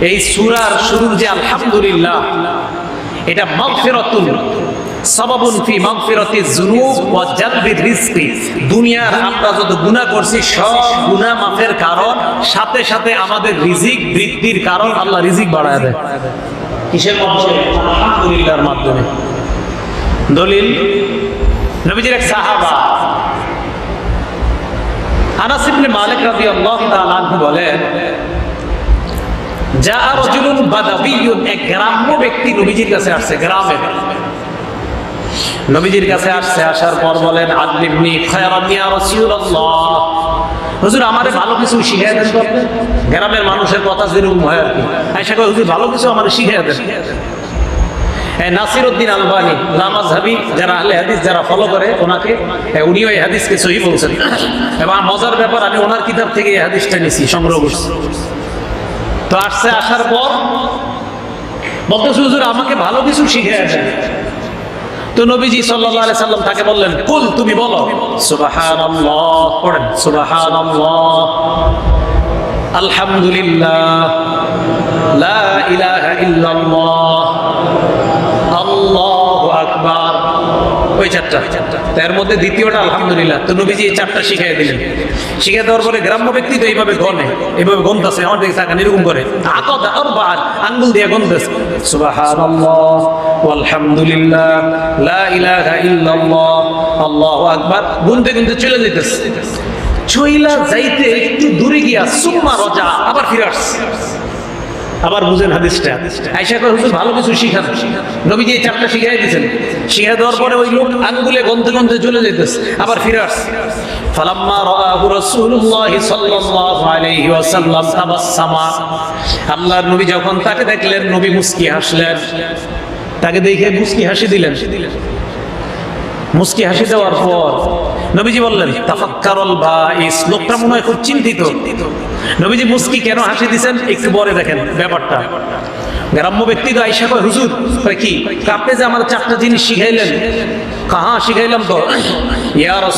এই সুরার শুরুর যে আলহামদুলিল্লাহ, এটা মাগফিরাতুন, সাবাবুন ফি মাগফিরাতি যুনুব ওয়া জালবি রিজকি। দুনিয়ার আমরা যত গুনাহ করছি, সব গুনাহ মাফের কারণ, সাথে সাথে আমাদের রিজিক বৃদ্ধির কারণ আল্লাহ রিজিক বাড়ায় দেয়। কিসের মাধ্যমে? আলহামদুলিল্লাহর মাধ্যমে। দলিল, নবীজির এক সাহাবা, আনাস তাআলা বলেন যা ব্যক্তি কাছে আসছে কাছে আসছে গ্রামের মানুষের কথা যেরকম হয় আর কি। হুজুর, ভালো কিছু আমারে শিখিয়ে দেন। নাসিরউদ্দিন আলবানি লামাজহাবি যারা আহলে হাদিস যারা ফলো করে ওনাকে উনিও এই হাদিসকে সহি বলছেন। এবং মজার ব্যাপার, আমি ওনার কিতাব থেকে এই হাদিসটা নিছি, সংগ্রহ করছি। তো আসছে, আসার পর বলতেছে, হুজুর, আমাকে ভালো কিছু শিখে আছে তো নবীজি সাল্লাল্লাহু আলাইহি সাল্লাম তাকে বললেন, কুল, তুমি বলো। সুবহানাল্লাহ, পড়েন, সুবহানাল্লাহ। আলহামদুলিল্লাহ। লা ইলাহা ইল্লাল্লাহ। ওই চারটা। তার মধ্যে দ্বিতীয়টা আলহামদুলিল্লাহ। তো নবীজি এই চারটা শিখিয়ে দিলেন। শিখিয়ে দেওয়ার পরে গ্রাম্য ব্যক্তি তো এইভাবে গনে এইভাবে গন্তাছে আমার এরকম করে। আঙ্গুল দিয়ে গন্তাছে ওয়ালহামদুলিল্লাহ, লা আকবার। গুনতে গুনতে চলে চইলা যাইতে একটু দূরে গিয়া সুম্মা রজা আবার ফিরে আসছে। আবার বুঝেন হাদিসটা। আয়সা করে হুজুর, ভালো কিছু শিখান। নবীজি এই চারটা শিখাই দিয়েছেন। শিখা দেওয়ার পরে ওই লোক আঙ্গুলে গন্তে গন্তে চলে যেতেছে আবার ফিরে আসছে। ফালাম্মা রাআহু রাসূলুল্লাহ সাল্লাল্লাহু আলাইহি ওয়াসাল্লাম তাবাসসামা। আল্লাহর নবী যখন তাকে দেখলেন, নবী মুস্কি হাসলেন। তাকে দেখে মুস্কি হাসি দিলেন। মুস্কি হাসি দেওয়ার পর নবীজি বললেন বা বাইস লোকটা মনে হয় খুব চিন্তিত। নবীজি মুসকি কেন হাসি দিছেন একটু পরে দেখেন ব্যাপারটা। গ্রাম্য ব্যক্তি তো আইসা কয়, হুজুর কি? আপনি যে আমার চারটা জিনিস শিখাইলেন। কাহা শিখাইলাম তো। ইয়া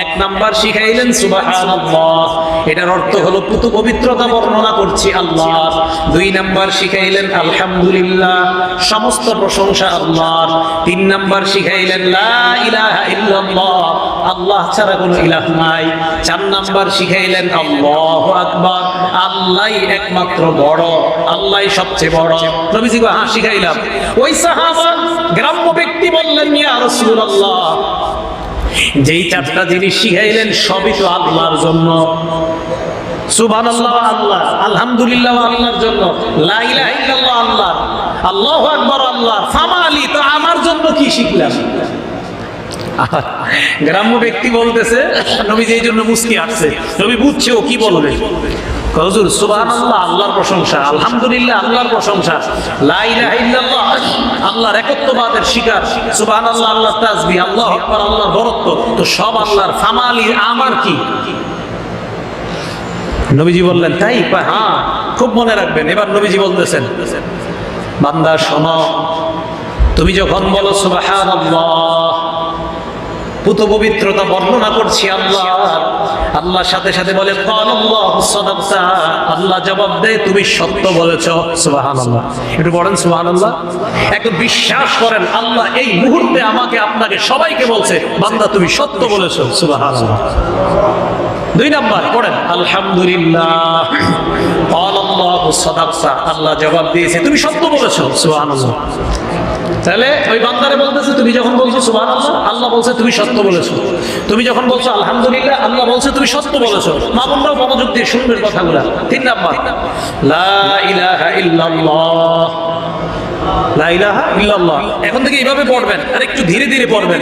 এক নাম্বার শিখাইলেন, সুবহানাল্লাহ। এটার অর্থ হলো পুতু পবিত্রতা বর্ণনা করছি আল্লাহ। দুই নাম্বার শিখাইলেন, আলহামদুলিল্লাহ। সমস্ত প্রশংসা আল্লাহর তিন নাম্বার শিখাইলেন, লা ইলাহা ইল্লাল্লাহ। আল্লাহ ছাড়া কোনো ইলাহ নাই। চার নাম্বার শিখাইলেন আল্লাহু আকবার। আল্লাহই একমাত্র বড় আল্লাহই সবচেয়ে বড়। নবীজি কয়, হ্যাঁ শিখাইলাম। ওই সাহাবা গ্রাম্য ব্যক্তি বললেন ইয়া রাসূলুল্লাহ। যেই চারটা জিনিস শিখাইলেন সবই তো আল্লাহর জন্য। সুবহান আল্লাহ আল্লাহ আলহামদুলিল্লাহ আল্লাহর জন্য। লা ইলাহা ইল্লাল্লাহ আল্লাহ। আল্লাহু আকবার আল্লাহ। ফামালি তো আমার জন্য কি শিখলাম? গ্রাম্য ব্যক্তি বলতেছে নবী যেই জন্য মুস্কি আসছে নবী বুঝছে ও কি বলবে? হুজুর, সুবহানাল্লাহ, আল্লাহর প্রশংসা, আলহামদুলিল্লাহ, আল্লাহর প্রশংসা। আল্লাহর সুবহানাল্লাহ, আল্লাহর তাসবিহ, আল্লাহু আকবার, আল্লাহর বরত্ব। তো সব আল্লাহর ফামালি আমার কি? নবীজি বললেন, তাই? হ্যাঁ খুব মনে রাখবেন, এবার নবীজি বলতেছেন, বান্দা, শোনো, তুমি যখন বলো সুবহানাল্লাহ পুত পবিত্রতা বর্ণনা করছি আল্লাহ। আল্লাহর সাথে সাথে বলে। আল্লাহ জবাব দেয়, তুমি সত্য বলেছ। সুবহানাল্লাহ। একটু বলেন সুবহানাল্লাহ। একটু বিশ্বাস করেন, আল্লাহ এই মুহূর্তে আমাকে, আপনাকে সবাইকে বলছে, বান্দা, তুমি সত্য বলেছ। সুবহানাল্লাহ। দুই নাম্বার, পড়েন, আলহামদুলিল্লাহ। আল্লাহ জবাব দিয়েছে, তুমি সত্য বলেছ। সুবহানাল্লাহ। তাহলে ওই বান্দারে বলতেছে, তুমি যখন বলছো সুবহান আল্লাহ বলছে তুমি সত্য বলেছ। তুমি যখন বলছো আলহামদুলিল্লাহ, আল্লাহ বলছে তুমি সত্য বলেছ। মা বোনরাও মনোযোগ দিয়ে শুনবেন কথাগুলা। তিন নাম্বার, লা ইলাহা এখন থেকে এইভাবে পড়বেন ধীরে ধীরে পড়বেন।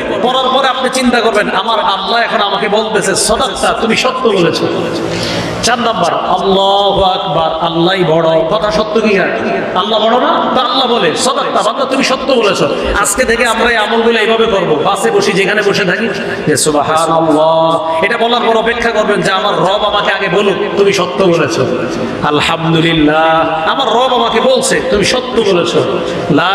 পরে আপনি চিন্তা করবেন, আমার আল্লাহ এখন আমাকে বলতেছে সদাক্তা তুমি সত্য বলেছ। চার নাম্বার, আল্লাহ আল্লাহই বড়, কথা সত্য কি আল্লাহ বড় না? তা আল্লাহ বলে, সদাক্তা তুমি সত্য বলেছ। আজকে থেকে আমরা এই আমলগুলো এইভাবে করব। বাসে বসি, যেখানে বসে থাকি এটা বলার পর অপেক্ষা করবেন যে আমার রব আমাকে আগে বলুক, তুমি সত্য বলেছ। আলহামদুলিল্লাহ, আমার রব আমাকে বলছে, তুমি সত্য বলেছ। লা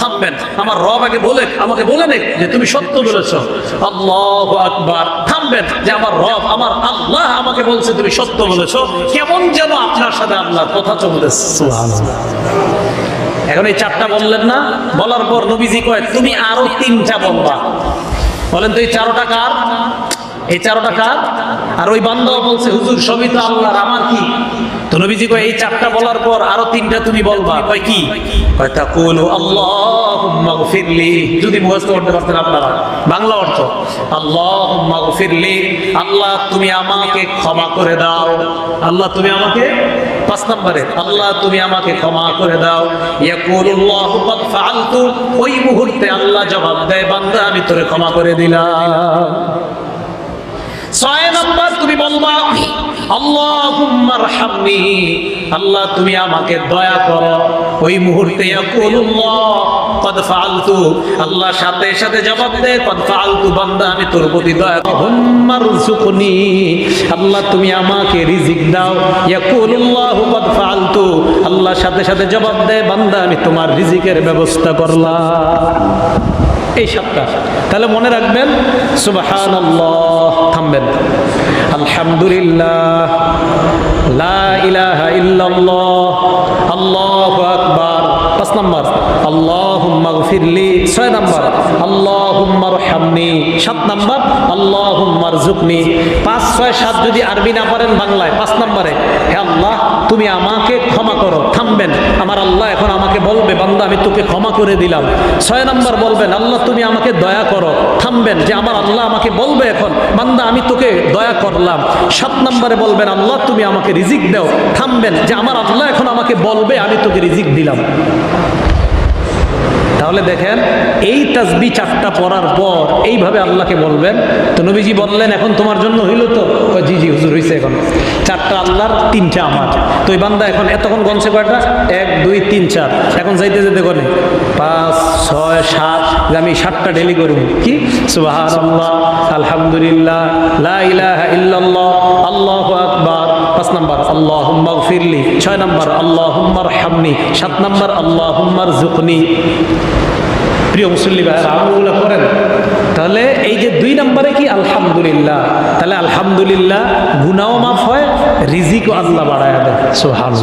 থামবেন। আমার রব আগে বলে, আমাকে বলে নে যে তুমি সত্য বলেছ। আল্লাহ আকবার থামবেন যে আমার রব, আমার আল্লাহ আমাকে বলছে, তুমি সত্য বলেছ। কেমন যেন আপনার সাথে আল্লাহ কথা চলতেছে। এখন এই চারটা বললেন না? বলার পর নবীজি কয়, তুমি আরও তিনটা বলবা। বলেন তো, এই চারোটা কার? এই চারোটা কার? আর ওই বান্ধব বলছে, হুজুর, সবই তো আল্লাহর, আমার কি? তো নবীজি কয়, এই চারটা বলার পর আরও তিনটা তুমি বলবা। কয়, কি? কয়, তাকুলু আল্লাহুম্মা গফিরলি। যদি মুখস্থ করতে পারতেন আপনারা। বাংলা অর্থ, আল্লাহুম্মা গফিরলি। আল্লাহ, তুমি আমাকে ক্ষমা করে দাও। আল্লাহ, তুমি আমাকে পাঁচ নম্বরে, আল্লাহ, তুমি আমাকে ক্ষমা করে দাও। ইয়াকুলুল্লাহু ক্বাদ ফাআলতু। ওই মুহূর্তে আল্লাহ জবাব দেয়, বান্দা, আমি তোরে ক্ষমা করে দিলাম। ছয় নম্বর তুমি বলবা আল্লাহ, তুমি আমাকে দয়া করো। ওই মুহূর্তে ফাআলতু। আল্লাহ সাথে সাথে জবাব দে, কদ ফালতু বান্দা, আমি তোর প্রতি দয়া হুম্মা রুজুকনি আল্লাহ, তুমি আমাকে রিজিক দাও। ইয়াকুলুল্লাহ, কদ ফাআলতু। আল্লাহ সাথে সাথে জবাব দে, বান্দা, আমি তোমার রিজিকের ব্যবস্থা করলাম। এই সাতটা। তাহলে মনে রাখবেন সুবাহান থামবেন। আলহামদুলিল্লাহ। লা ইলাহা ইল্লাল্লাহ। আল্লাহু আকবার। পাঁচ নম্বর। ছয় নম্বর আল্লাহুম্মা রহমনি সাত নম্বর আল্লাহুম্মা রজুকনি পাঁচ, ছয়, সাত যদি আরবি না পারেন বাংলায়, পাঁচ নম্বরে। আল্লাহ, তুমি আমাকে ক্ষমা করো, থামবেন। আমার আল্লাহ এখন আমাকে বলবে, বান্দা, আমি তোকে ক্ষমা করে দিলাম। ছয় নম্বর বলবেন, আল্লাহ, তুমি আমাকে দয়া করো, থামবেন। যে আমার আল্লাহ আমাকে বলবে এখন, বান্দা, আমি তোকে দয়া করলাম। সাত নম্বরে বলবেন, আল্লাহ, তুমি আমাকে রিজিক দাও, থামবেন। যে আমার আল্লাহ এখন আমাকে বলবে, আমি তোকে রিজিক দিলাম। তাহলে দেখেন, এই তাসবি চারটা পড়ার পর এইভাবে আল্লাহকে বলবেন। তো নবীজি বললেন, এখন তোমার জন্য হইল তো? জি জি, হুজুর হয়েছে এখন। চারটা আল্লাহর, তিনটা আমার। তো এই বান্দা এখন এতক্ষণ গনছে কয়টা? এক, দুই, তিন, চার। এখন যাইতে যেতে গনে পাঁচ, ছয়, সাত আমি সাতটা ডেলি করব কি? সুবাহ আলহামদুলিল্লাহ ইল্লাল্লাহ আকবার। পাঁচ নম্বর আল্লাহ ফিরলি ছয় নাম্বার আল্লাহ হামনি সাত নম্বর আল্লাহ জুকনি প্রিয় মুসল্লি ভাইয়ের করেন। তাহলে এই যে দুই নম্বরে কি? আলহামদুলিল্লাহ। তাহলে আলহামদুলিল্লাহ গুনাও মাফ হয়, রিজিকও আল্লাহ বাড়ায় দেয়। সোহান